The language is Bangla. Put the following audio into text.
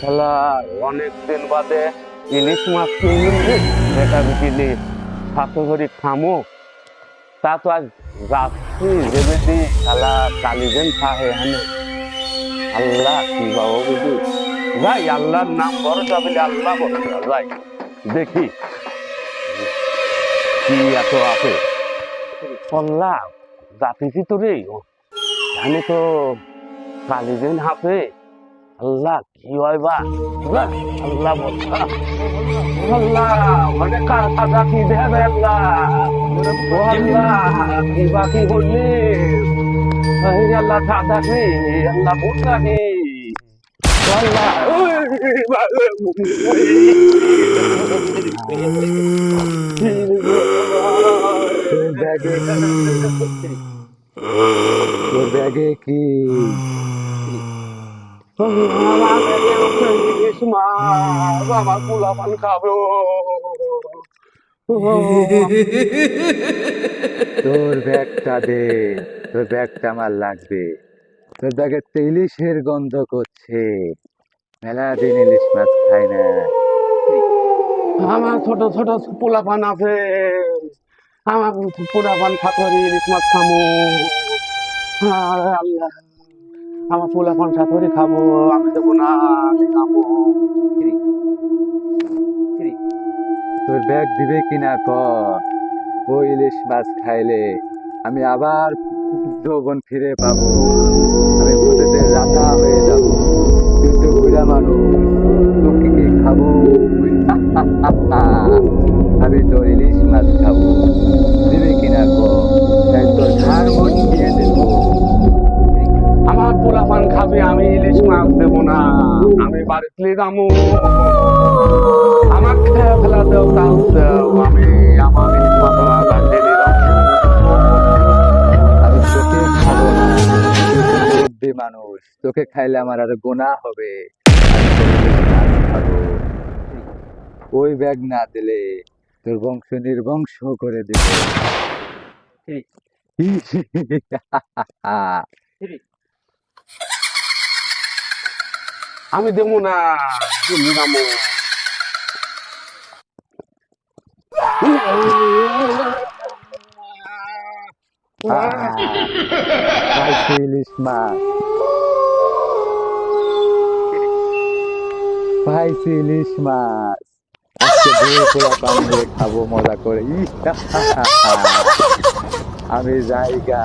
শালা অনেক দিন বাদে ইলিশ মাছ কিনলাম রে। বেটা বিকিলি সাথে করে খামো। তা তো আজ যাচ্ছি যেবে দি শালা কালিজেন খাহে হানে আল্লাহ কি বাবু বুঝি? যাই, আল্লাহর নাম ভরসা বলে আল্লাহ ভরসা যাই। দেখি। কি এত আছে? আল্লাহ, যাতেছি তো রে। জানি তো কালিজেন হাফে। আল্লাহ কি হয় বা আল্লাহ আল্লাহ মানে কি দেবে আল্লাহ কি বাকি বললি আল্লাহ সাজা কি আল্লাহ ভরসা কি ব্যাগে কি তোর ব্যাগটা দে, তোর ব্যাগটা আমার লাগবে। তোর ব্যাগের তো ইলিশের গন্ধ করছে। মেলা দিন ইলিশ মাছ খাই না। আমার ছোট ছোট পোলা পান আছে। আমার পোলা পান সাথরি ইলিশ মাছ খামো। আল্লাহ। আমার পোলা পান সাথরি খাব আমি দেবো না, আমি খাব তোর ব্যাগ দিবে কিনা ক? ও ইলিশ মাছ খাইলে আমি আবার যৌবন ফিরে পাবো। আমি ভূতেদের রাজা হয়ে যাব। তুই তো বুড়া মানুষ, তোকে কি খাব? আমি তোর ইলিশ মাছ খাব। দিবে কিনা ক? তোর ঘাড় আমি বাড়িতে যাব আমার খেয়ে ফেলা দেও তাও দেও আমি আমার মানুষ তোকে খাইলে আমার আর গোনা হবে ওই ব্যাগ না দিলে তোর বংশ নির্বংশ করে দেবে আমি দেবো না। তুমি ইলিশ মাছ ইলিশ মাছ খাব মজা করে আমি জায়গা